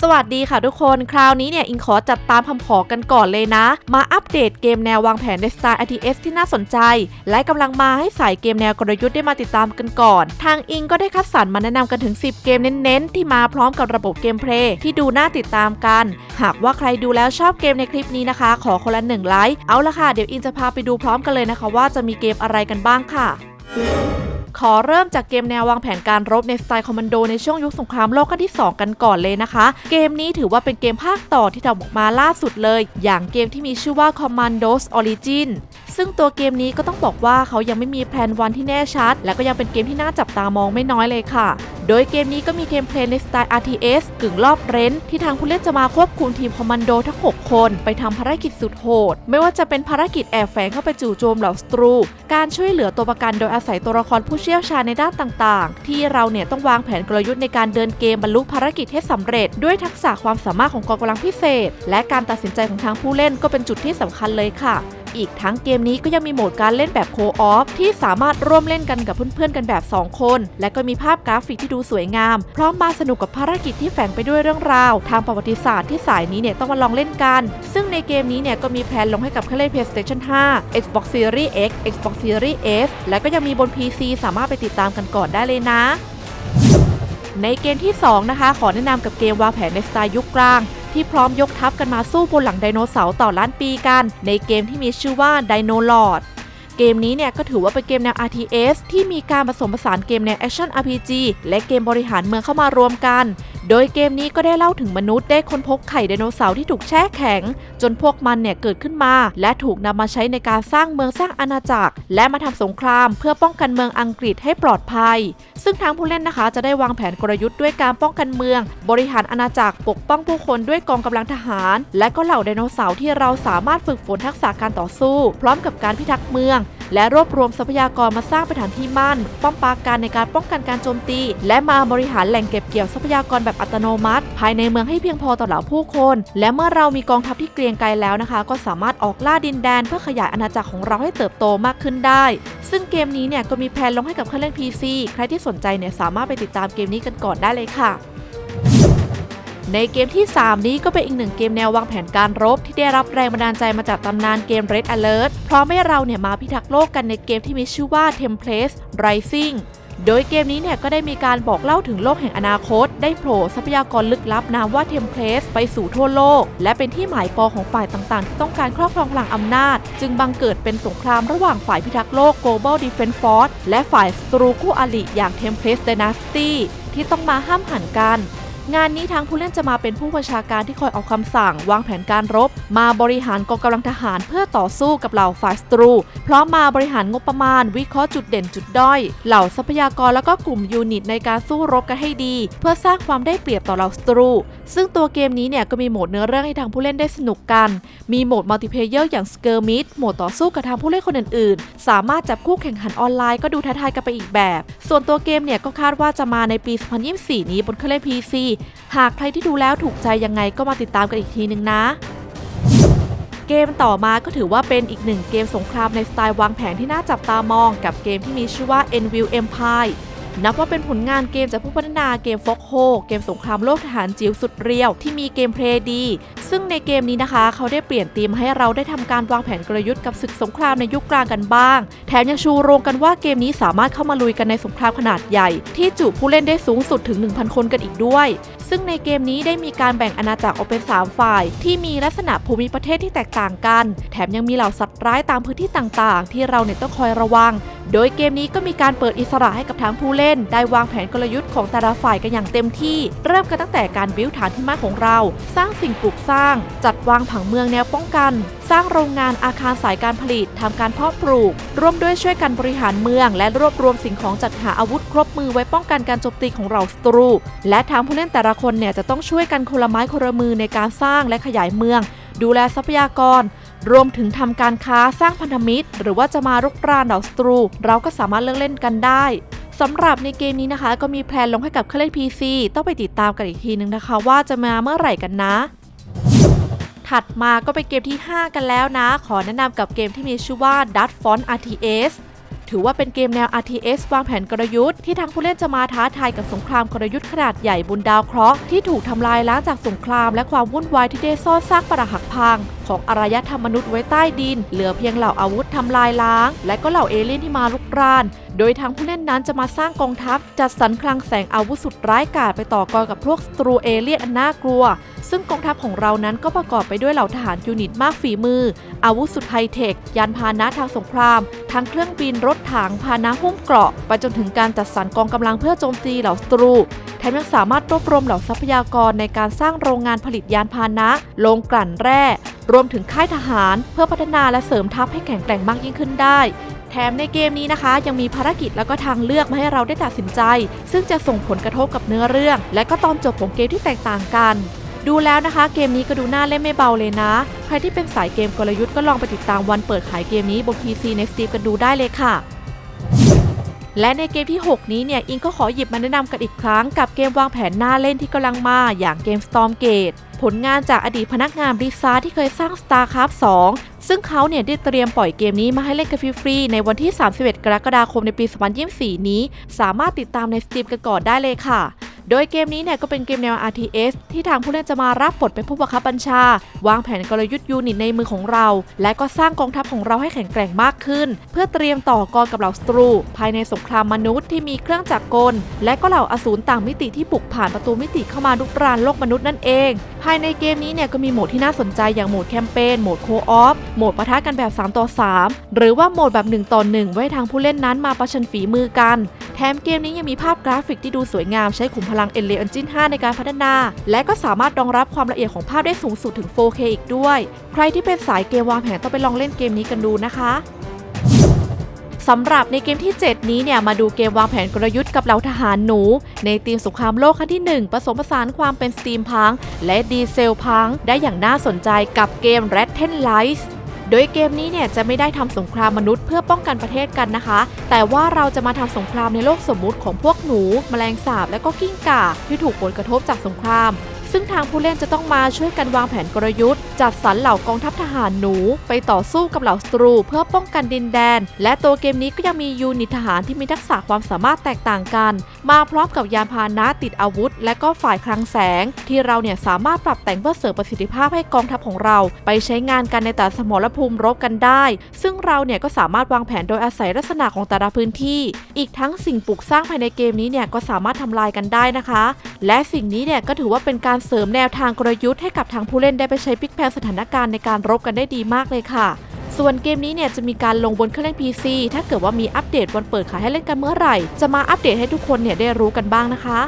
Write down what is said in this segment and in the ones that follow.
สวัสดีค่ะทุกคน คราวนี้เนี่ย อิงขอจัดตามคำขอกันก่อนเลยนะ มาอัปเดตเกมแนววางแผนในสไตล์ RTS ที่น่าสนใจ และกำลังมาให้สายเกมแนวกลยุทธ์ได้มาติดตามกันก่อน ทางอิงก็ได้คัดสรรมาแนะนำกันถึง 10 เกมเน้นๆ ที่มาพร้อมกับระบบเกมเพลย์ที่ดูน่าติดตามกัน หากว่าใครดูแล้วชอบเกมในคลิปนี้นะคะ ขอคนละหนึ่งไลค์ เอาละค่ะ เดี๋ยวอิงจะพาไปดูพร้อมกันเลยนะคะ ว่าจะมีเกมอะไรกันบ้างค่ะ ขอเริ่มจากเกมแนววางแผนการรบในสไตล์คอมมานโดในช่วงยุคสงครามโลกครั้งที่ 2 กันก่อนเลยนะคะ เกมนี้ถือว่าเป็นเกมภาคต่อที่ทำออกมาล่าสุดเลย อย่างเกมที่มีชื่อว่า Commandos Origin ซึ่งตัวเกมนี้ก็ต้องบอกว่าเขายังไม่มีแผนวันที่แน่ชัด และก็ยังเป็นเกมที่น่าจับตามองไม่น้อยเลยค่ะ โดยเกมนี้ก็มีเกมเพลย์ในสไตล์ RTS กึ่งรอบเร้น ที่ทางผู้เล่นจะมาควบคุมทีมคอมมานโดทั้ง 6 คน ไปทำภารกิจสุดโหด ไม่ว่าจะเป็นภารกิจแอบแฝงเข้าไปจู่โจมเหล่าศัตรู การช่วยเหลือตัวประกันโดยอาศัยตัวละครผู้เชี่ยวชาญในด้านต่างๆ ที่เราเนี่ยต้องวางแผนกลยุทธ์ในการเดินเกมบรรลุภารกิจให้สำเร็จ ด้วยทักษะความสามารถของกองกำลังพิเศษ และการตัดสินใจของทางผู้เล่นก็เป็นจุดที่สำคัญเลยค่ะ อีกทั้งเกมนี้ก็ยังมีโหมดการเล่นแบบโคออฟที่สามารถร่วมเล่นกันกับเพื่อนๆกันแบบ 2 คน และก็มีภาพกราฟิกที่ดูสวยงาม พร้อมมาสนุกกับภารกิจที่แฝงไปด้วยเรื่องราว ทางประวัติศาสตร์ที่สายนี้เนี่ยต้องมาลองเล่นกัน ซึ่งในเกมนี้เนี่ยก็มีแพลนลงให้กับเครื่องเล่น PlayStation 5 Xbox Series X Xbox Series S และก็ยังมีบน PC สามารถไปติดตามกันก่อนได้เลยนะ ในเกมที่ 2 นะคะ ขอแนะนำกับเกมวางแผนในสไตล์ยุคกลาง ที่พร้อมยกทัพกันมาสู้บนหลังไดโนเสาร์ต่อล้านปีกัน ในเกมที่มีชื่อว่าไดโนลอร์ดเกมนี้เนี่ยก็ถือว่าเป็นเกมแนว RTS ที่มีการผสมผสานเกมแนว Action RPG และเกมบริหารเมืองเข้ามารวมกัน โดยเกมนี้ก็ได้เล่าถึงมนุษย์ได้ค้นพบไข่ไดโนเสาร์ที่ถูกแช่แข็ง จนพวกมันเนี่ยเกิดขึ้นมา และถูกนำมาใช้ในการสร้างเมืองสร้างอาณาจักร และมาทำสงคราม เพื่อป้องกันเมืองอังกฤษให้ปลอดภัย ซึ่งทางผู้เล่นนะคะจะได้วางแผนกลยุทธ์ด้วยการป้องกันเมือง บริหารอาณาจักรปกป้องผู้คนด้วยกองกำลังทหาร และก็เหล่าไดโนเสาร์ที่เราสามารถฝึกฝนทักษะการต่อสู้ พร้อมกับการพิทักษ์เมือง และรวบรวมทรัพยากรมาสร้างเป็นฐานที่มั่น ป้อมปราการในการป้องกันการโจมตี และมาบริหารแหล่งเก็บเกี่ยวทรัพยากรแบบอัตโนมัติ ภายในเมืองให้เพียงพอต่อเหล่าผู้คน และเมื่อเรามีกองทัพที่เกรียงไกรแล้วนะคะ ก็สามารถออกล่าดินแดนเพื่อขยายอาณาจักรของเราให้เติบโตมากขึ้นได้ ซึ่งเกมนี้เนี่ยก็มีแพลนลงให้กับเครื่องเล่น PC ใครที่สนใจเนี่ยสามารถไปติดตามเกมนี้กันก่อนได้เลยค่ะ ในเกมที่ 3 นี้ก็เป็นอีกหนึ่งเกมแนววางแผนการรบ ที่ได้รับแรงบันดาลใจมาจากตำนานเกม Red Alert เพราะให้เราเนี่ยมาพิทักษ์โลกกันในเกมที่มีชื่อว่า Templates Rising โดยเกมนี้เนี่ยก็ได้มีการบอกเล่าถึงโลกแห่งอนาคต ได้โผล่ทรัพยากรลึกลับนามว่า Template ไปสู่ทั่วโลก และเป็นที่หมายปองของฝ่ายต่างๆ ที่ต้องการครอบครองพลังอำนาจ จึงบังเกิดเป็นสงครามระหว่างฝ่ายพิทักษ์โลก Global Defense Force และฝ่ายศัตรูคู่อริอย่าง Templates Dynasty ที่ต้องมาห้ามหันกัน งานนี้ทางผู้เล่นจะมาเป็นผู้บัญชาการที่คอยออกคำสั่ง วางแผนการรบ มาบริหารกองกำลังทหารเพื่อต่อสู้กับเหล่าฝ่ายศัตรู พร้อมมาบริหารงบประมาณ วิเคราะห์จุดเด่นจุดด้อย เหล่าทรัพยากรแล้วก็กลุ่มยูนิตในการสู้รบกันให้ดี เพื่อสร้างความได้เปรียบต่อเหล่าศัตรู ซึ่งตัวเกมนี้เนี่ยก็มีโหมดเนื้อเรื่องให้ทางผู้เล่นได้สนุกกัน มีโหมดมัลติเพเยอร์อย่างสเกอร์มิดโหมดต่อสู้กับทางผู้เล่นคนอื่นๆ สามารถจับคู่แข่งขันออนไลน์ก็ดูท้าทายกันไปอีกแบบ ส่วนตัวเกมเนี่ยก็คาดว่าจะมาในปี 2024 นี้บนเครื่องเล่น PC หากใครที่ดูแล้วถูกใจยังไงก็มาติดตามกันอีกทีนึงนะ เกมต่อมาก็ถือว่าเป็นอีกหนึ่งเกมสงครามในสไตล์วางแผนที่น่าจับตามองกับเกมที่มีชื่อว่า Envil Empire นับว่าเป็นผลงานเกมจากผู้พัฒนาเกมฟอกโฮเกมสงครามโลกทหารจิ๋วสุดเรียวที่มีเกมเพลย์ดี ซึ่งในเกมนี้นะคะ เขาได้เปลี่ยนธีมให้เราได้ทำการวางแผนกลยุทธ์กับศึกสงครามในยุคกลางกันบ้าง แถมยังชูโรงกันว่าเกมนี้สามารถเข้ามาลุยกันในสงครามขนาดใหญ่ ที่จุผู้เล่นได้สูงสุดถึง 1,000 คนกันอีกด้วย ซึ่งในเกมนี้ได้มีการแบ่งอาณาจักรออกเป็น 3 ฝ่าย ที่มีลักษณะภูมิประเทศที่แตกต่างกัน แถมยังมีเหล่าสัตว์ร้ายตามพื้นที่ต่างๆ ที่เราเนี่ยต้องคอยระวัง โดยเกมนี้ก็มีการเปิดอิสระให้กับทางผู้เล่น ได้วางแผนกลยุทธ์ของแต่ละฝ่ายกันอย่างเต็มที่ เริ่มกันตั้งแต่การบิวฐานที่มั่นของเรา สร้างสิ่งปลูกสร้าง จัดวางผังเมืองแนวป้องกัน สร้างโรงงานอาคารสายการผลิตทำการเพาะปลูก ร่วมด้วยช่วยกันบริหารเมือง และรวบรวมสิ่งของจัดหาอาวุธครบมือไว้ป้องกันการโจมตีของเราศัตรู และทางผู้เล่นแต่ละคนเนี่ยจะต้องช่วยกันคนละไม้คนละมือในการสร้างและขยายเมือง ดูแลทรัพยากร รวมถึงทำการค้าสร้างพันธมิตร หรือว่าจะมารุกรานเหล่าศัตรู เราก็สามารถเลือกเล่นกันได้สำหรับในเกมนี้นะคะ ก็มีแพลนลงให้กับเครื่องเล่น PC ต้องไปติดตามกันอีกทีนึงนะคะ ว่าจะมาเมื่อไหร่กันนะ ถัดมาก็เป็นเกมที่ 5 กันแล้วนะ ขอแนะนำกับเกมที่มีชื่อว่า d u t Font RTS ถือว่าเป็นเกมแนว RTS วางแผนกลยุทธ์ที่ทางผู้เล่นจะมาท้าทายกับสงครามกลยุทธ์ขนาดใหญ่บนดาวเคราะห์ที่ถูกทำลายล้างจากสงครามและความวุ่นวายที่ได้ซ่อนซากปรักหักพัง ของอารยธรรมมนุษย์ไว้ใต้ดิน เหลือเพียงเหล่าอาวุธทำลายล้าง และก็เหล่าเอเลี่ยนที่มาลุกรานโดยทางผู้เล่นนั้นจะมาสร้างกองทัพ จัดสรรคลังแสงอาวุธสุดร้ายกาจไปต่อกรกับพวกสตรูเอเลี่ยนอันน่ากลัว ซึ่งกองทัพของเรานั้นก็ประกอบไปด้วยเหล่าทหารยูนิตมากฝีมือ อาวุธสุดไฮเทค ยานพาหนะทางสงคราม ทั้งเครื่องบินรถถังพาหนะหุ้มเกราะ ไปจนถึงการจัดสรรกองกำลังเพื่อโจมตีเหล่าสตรูแถมยังสามารถรวบรวมเหล่าทรัพยากรในการสร้างโรงงานผลิตยานพาหนะ โรงกลั่นแร่ รวมถึงค่ายทหาร เพื่อพัฒนาและเสริมทัพให้แข็งแกร่งมากยิ่งขึ้นได้ แถมในเกมนี้นะคะ ยังมีภารกิจแล้วก็ทางเลือกมาให้เราได้ตัดสินใจ ซึ่งจะส่งผลกระทบกับเนื้อเรื่อง และก็ตอนจบของเกมที่แตกต่างกัน ดูแล้วนะคะ เกมนี้ก็ดูน่าเล่นไม่เบาเลยนะ ใครที่เป็นสายเกมกลยุทธ์ก็ลองไปติดตามวันเปิดขายเกมนี้บน PC ใน Steam กันดูได้เลยค่ะและในเกมที่ 6 นี้เนี่ย อิงก็ขอหยิบมาแนะนำกันอีกครั้งกับเกมวางแผนหน้าเล่นที่กำลังมาอย่างเกม Stormgate ผลงานจากอดีตพนักงานบริซาที่เคยสร้าง StarCraft 2 ซึ่งเขาเนี่ยได้เตรียมปล่อยเกมนี้มาให้เล่นกันฟรีๆในวันที่ 31 กรกฎาคมในปี 2024 นี้ สามารถติดตามใน Steam กันก่อนได้เลยค่ะ โดยเกมนี้เนี่ยก็เป็นเกมแนว RTS ที่ทางผู้เล่นจะมารับบทเป็นผู้บังคับบัญชา วางแผนกลยุทธ์ยูนิตในมือของเรา และก็สร้างกองทัพของเราให้แข็งแกร่งมากขึ้น เพื่อเตรียมต่อกรกับเหล่าสตรู ภายในสงครามมนุษย์ที่มีเครื่องจักรกล และก็เหล่าอสูรต่างมิติที่บุกผ่านประตูมิติเข้ามาลุกรานโลกมนุษย์นั่นเอง ภายในเกมนี้เนี่ยก็มีโหมดที่น่าสนใจอย่างโหมดแคมเปญโหมดโคออฟโหมดปะทะกันแบบ 3 ต่อ 3 หรือว่าโหมดแบบ 1 ต่อ 1 ไว้ทางผู้เล่นนั้นมาประชันฝีมือกัน แถมเกมนี้ยังมีภาพกราฟิกที่ดูสวยงามใช้ขุมพพลัง Unreal Engine 5 ในการพัฒนา และก็สามารถรองรับความละเอียดของภาพได้สูงสุดถึง 4K อีกด้วย ใครที่เป็นสายเกมวางแผนต้องไปลองเล่นเกมนี้กันดูนะคะสำหรับในเกมที่ 7 นี้เนี่ยมาดูเกมวางแผนกลยุทธ์กับเหล่าทหารหนู ในทีมสงครามโลกครั้งที่ 1 ผสมผสานความเป็นสตีมพัง และดีเซลพัง ได้อย่างน่าสนใจกับเกม Red Ten Lights โดยเกมนี้เนี่ยจะไม่ได้ทำสงครามมนุษย์เพื่อป้องกันประเทศกันนะคะ แต่ว่าเราจะมาทำสงครามในโลกสมมุติของพวกหนู แมลงสาบและก็กิ้งก่าที่ถูกผลกระทบจากสงคราม ซึ่งทางผู้เล่นจะต้องมาช่วยกันวางแผนกลยุทธ์ จัดสรรเหล่ากองทัพทหารหนู ไปต่อสู้กับเหล่าศัตรูเพื่อป้องกันดินแดน และตัวเกมนี้ก็ยังมียูนิตทหารที่มีทักษะความสามารถแตกต่างกัน มาพร้อมกับยานพาหนะติดอาวุธ และก็ฝ่ายคลังแสง ที่เราเนี่ยสามารถปรับแต่งเพื่อเสริมประสิทธิภาพให้กองทัพของเรา ไปใช้งานกันในแต่ละสมรภูมิรบกันได้ ซึ่งเราเนี่ยก็สามารถวางแผนโดยอาศัยลักษณะของแต่ละพื้นที่ อีกทั้งสิ่งปลูกสร้างภายในเกมนี้เนี่ยก็สามารถทำลายกันได้นะคะ และสิ่งนี้เนี่ยก็ถือว่าเป็นการเสริมแนวทางกลยุทธ์ให้กับทางผู้เล่นได้ไปใช้พลิกแพลงสถานการณ์ในการรบกันได้ดีมากเลยค่ะ ส่วนเกมนี้เนี่ยจะมีการลงบนเครื่องเล่น PC ถ้าเกิดว่ามีอัปเดตวันเปิดขายให้เล่นกันเมื่อไหร่ จะมาอัปเดตให้ทุกคนเนี่ยได้รู้กันบ้างนะคะ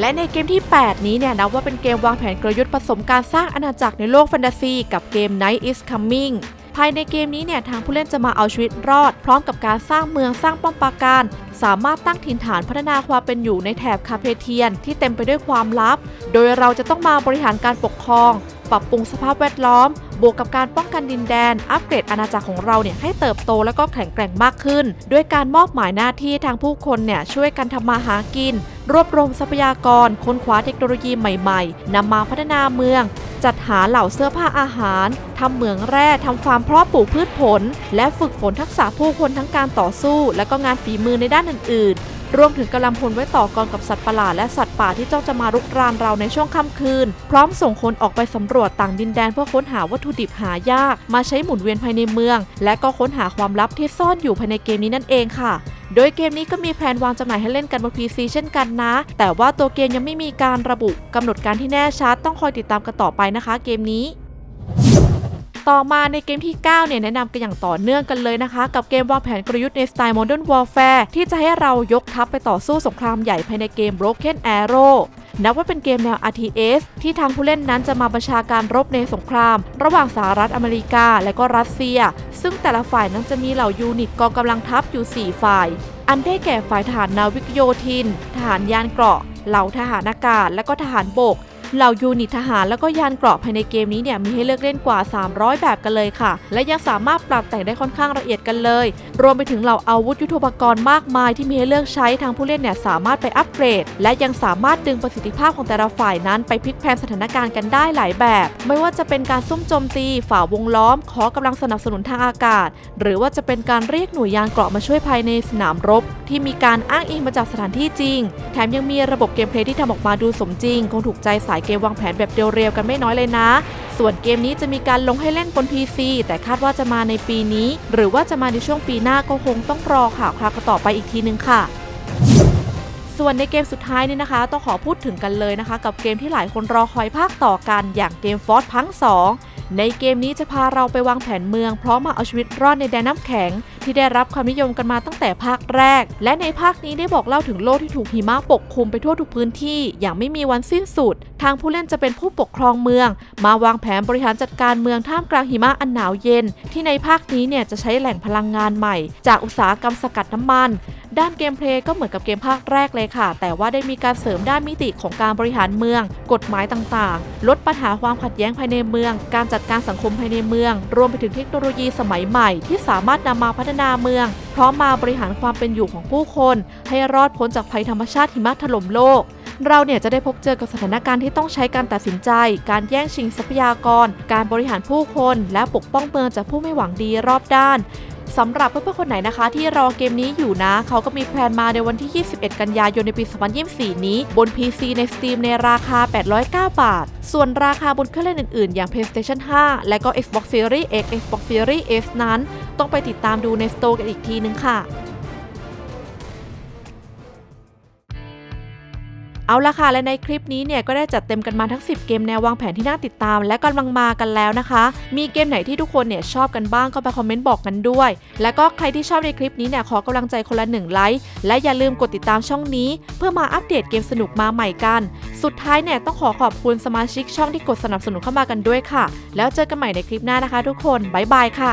และในเกมที่ 8 นี้เนี่ยนับว่าเป็นเกมวางแผนกลยุทธ์ผสมการสร้างอาณาจักรในโลกแฟนตาซี กับเกม Night is Coming ภายในเกมนี้เนี่ยทางผู้เล่นจะมาเอาชีวิตรอด พร้อมกับการสร้างเมืองสร้างป้อมปราการ สามารถตั้งถิ่นฐานพัฒนาความเป็นอยู่ในแถบคาเพเทียน ที่เต็มไปด้วยความลับ โดยเราจะต้องมาบริหารการปกครอง ปรับปรุงสภาพแวดล้อม บวกกับการป้องกันดินแดน อัปเกรดอาณาจักรของเราเนี่ยให้เติบโตและก็แข็งแกร่งมากขึ้น ด้วยการมอบหมายหน้าที่ทางผู้คนเนี่ยช่วยกันทำมาหากิน รวบรวมทรัพยากร ค้นคว้าเทคโนโลยีใหม่ ๆนำมาพัฒนาเมือง จัดหาเหล่าเสื้อผ้าอาหารทำเหมืองแร่ทำฟาร์มเพาะปลูกพืชผล และฝึกฝนทักษะผู้คนทั้งการต่อสู้ และก็งานฝีมือในด้านอื่นๆ รวมถึงกำลังพลไว้ต่อกรกับสัตว์ประหลาดและสัตว์ป่าที่จ้องจะมารุกรานเราในช่วงค่ำคืน พร้อมส่งคนออกไปสำรวจต่างดินแดนเพื่อค้นหาวัตถุดิบหายาก มาใช้หมุนเวียนภายในเมือง และก็ค้นหาความลับที่ซ่อนอยู่ภายในเกมนี้นั่นเองค่ะโดยเกมนี้ก็มีแผนวางจำหน่ายให้เล่นกันบน PC เช่นกันนะ แต่ว่าตัวเกมยังไม่มีการระบุกำหนดการที่แน่ชัด ต้องคอยติดตามกันต่อไปนะคะเกมนี้ ต่อมาในเกมที่ 9 เนี่ยแนะนำกันอย่างต่อเนื่องกันเลยนะคะ กับเกมวางแผนกลยุทธ์ในสไตล์ Modern Warfare ที่จะให้เรายกทัพไปต่อสู้สงครามใหญ่ภายในเกม Broken Arrow นับว่าเป็นเกมแนว RTS ที่ทางผู้เล่นนั้นจะมาประชาการรบในสงคราม ระหว่างสหรัฐอเมริกาและก็รัสเซีย ซึ่งแต่ละฝ่ายนั้นจะมีเหล่ายูนิตกองกำลังทัพอยู่ 4 ฝ่าย อันได้แก่ฝ่ายทหารนาวิกโยธิน ทหารยานเกราะ เหล่าทหารอากาศ และก็ทหารบก เหล่ายูนิตทหารแล้วก็ยานเกราะภายในเกมนี้เนี่ยมีให้เลือกเล่นกว่า 300 แบบกันเลยค่ะ และยังสามารถปรับแต่งได้ค่อนข้างละเอียดกันเลย รวมไปถึงเหล่าอาวุธยุทโธปกรณ์มากมายที่มีให้เลือกใช้ทางผู้เล่นเนี่ยสามารถไปอัปเกรด และยังสามารถดึงประสิทธิภาพของแต่ละฝ่ายนั้น ไปพลิกแพลงสถานการณ์กันได้หลายแบบ ไม่ว่าจะเป็นการซุ่มโจมตีฝ่าวงล้อม ขอกำลังสนับสนุนทางอากาศ หรือว่าจะเป็นการเรียกหน่วยยานเกราะมาช่วยภายในสนามรบ ที่มีการอ้างอิงมาจากสถานที่จริง แถมยังมีระบบเกมเพลย์ที่ทำออกมาดูสมจริง คงถูกใจสายเกมวางแผนแบบเรียวๆกันไม่น้อยเลยนะ ส่วนเกมนี้จะมีการลงให้เล่นบน PC แต่คาดว่าจะมาในปีนี้ หรือว่าจะมาในช่วงปีหน้าก็คงต้องรอข่าวคราวกันต่อไปอีกทีนึงค่ะส่วนในเกมสุดท้ายนี่นะคะ ต้องขอพูดถึงกันเลยนะคะ กับเกมที่หลายคนรอคอยภาคต่อกันอย่างเกม f o r t พัง2ในเกมนี้จะพาเราไปวางแผนเมือง พร้อมมาเอาชีวิตรอดในแดนน้ำแข็ง ที่ได้รับความนิยมกันมาตั้งแต่ภาคแรก และในภาคนี้ได้บอกเล่าถึงโลกที่ถูกหิมะปกคลุมไปทั่วทุกพื้นที่ อย่างไม่มีวันสิ้นสุด ทางผู้เล่นจะเป็นผู้ปกครองเมือง มาวางแผนบริหารจัดการเมืองท่ามกลางหิมะอันหนาวเย็น ที่ในภาคนี้เนี่ยจะใช้แหล่งพลังงานใหม่ จากอุตสาหกรรมสกัดน้ำมันด้านเกมเพลย์ก็เหมือนกับเกมภาคแรกเลยค่ะ แต่ว่าได้มีการเสริมด้านมิติของการบริหารเมือง กฎหมายต่างๆ ลดปัญหาความขัดแย้งภายในเมือง การจัดการสังคมภายในเมือง รวมไปถึงเทคโนโลยีสมัยใหม่ที่สามารถนำมาพัฒนาเมือง พร้อมมาบริหารความเป็นอยู่ของผู้คน ให้รอดพ้นจากภัยธรรมชาติหิมะถล่มโลก เราเนี่ยจะได้พบเจอกับสถานการณ์ที่ต้องใช้การตัดสินใจ การแย่งชิงทรัพยากร การบริหารผู้คน และปกป้องเมืองจากผู้ไม่หวังดีรอบด้านสำหรับเพื่อนๆคนไหนนะคะ ที่รอเกมนี้อยู่นะ เขาก็มีแพลนมาในวันที่ 21 กันยายนในปี 2024 นี้ บน PC ใน Steam ในราคา 809 บาท ส่วนราคาบนเครื่องเล่นอื่นๆ อย่าง PlayStation 5 และก็ Xbox Series X Xbox Series S นั้น ต้องไปติดตามดูใน Store กันอีกทีนึงค่ะ เอาละค่ะ และในคลิปนี้เนี่ยก็ได้จัดเต็มกันมาทั้ง 10 เกมแนววางแผนที่น่าติดตาม และกำลังมากันแล้วนะคะ มีเกมไหนที่ทุกคนเนี่ยชอบกันบ้างก็ไปคอมเมนต์บอกกันด้วย แล้วก็ใครที่ชอบในคลิปนี้เนี่ยขอกำลังใจคนละ1ไลค์และอย่าลืมกดติดตามช่องนี้ เพื่อมาอัปเดตเกมสนุกมาใหม่กัน สุดท้ายเนี่ยต้องขอขอบคุณสมาชิกช่องที่กดสนับสนุนเข้ามากันด้วยค่ะ แล้วเจอกันใหม่ในคลิปหน้านะคะ ทุกคนบ๊ายบายค่ะ